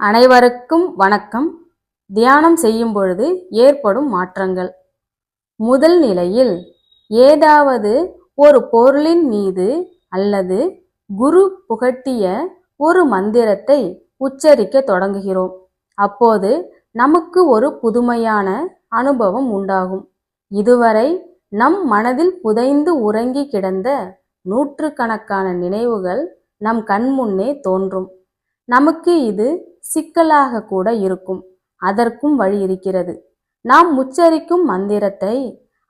அனைவருக்கும் வணக்கம். தியானம் செய்யும் பொழுது ஏற்படும் மாற்றங்கள். முதல் நிலையில் ஏதாவது ஒரு பொருளின் மீது அல்லது குரு புகட்டிய ஒரு மந்திரத்தை உச்சரிக்க தொடங்குகிறோம். அப்போது நமக்கு ஒரு புதுமையான அனுபவம் உண்டாகும். இதுவரை நம் மனதில் புதைந்து உறங்கி கிடந்த நூற்றுக்கணக்கான நினைவுகள் நம் கண்முன்னே தோன்றும். நமக்கு இது சிக்கலாக கூட இருக்கும். அதற்கும் வழி இருக்கிறது. நாம் உச்சரிக்கும் மந்திரத்தை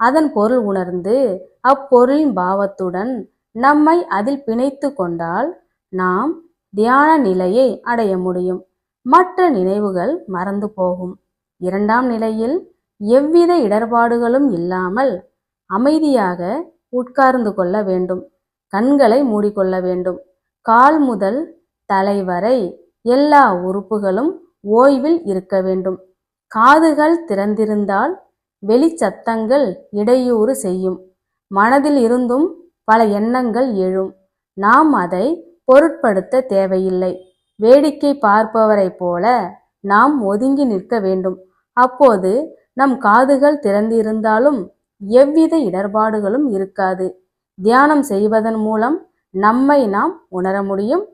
அதன் பொருள் உணர்ந்து அப்பொருளின் பாவத்துடன் நம்மை அதில் பிணைத்து கொண்டால் நாம் தியான நிலையை அடைய முடியும். மற்ற நினைவுகள் மறந்து போகும். இரண்டாம் நிலையில் எவ்வித இடர்பாடுகளும் இல்லாமல் அமைதியாக உட்கார்ந்து கொள்ள வேண்டும். கண்களை மூடிக்கொள்ள வேண்டும். கால் முதல் தலைவரை எல்லா உறுப்புகளும் ஓய்வில் இருக்க வேண்டும். காதுகள் திறந்திருந்தால் வெளிச்சத்தங்கள் இடையூறு செய்யும். மனதில் இருந்தும் பல எண்ணங்கள் எழும். நாம் அதை பொருட்படுத்த தேவையில்லை. வேடிக்கை பார்ப்பவரைப் போல நாம் ஒதுங்கி நிற்க வேண்டும். அப்போது நம் காதுகள் திறந்திருந்தாலும் எவ்வித இடர்பாடுகளும் இருக்காது. தியானம் செய்வதன் மூலம் நம்மை நாம் உணர முடியும்.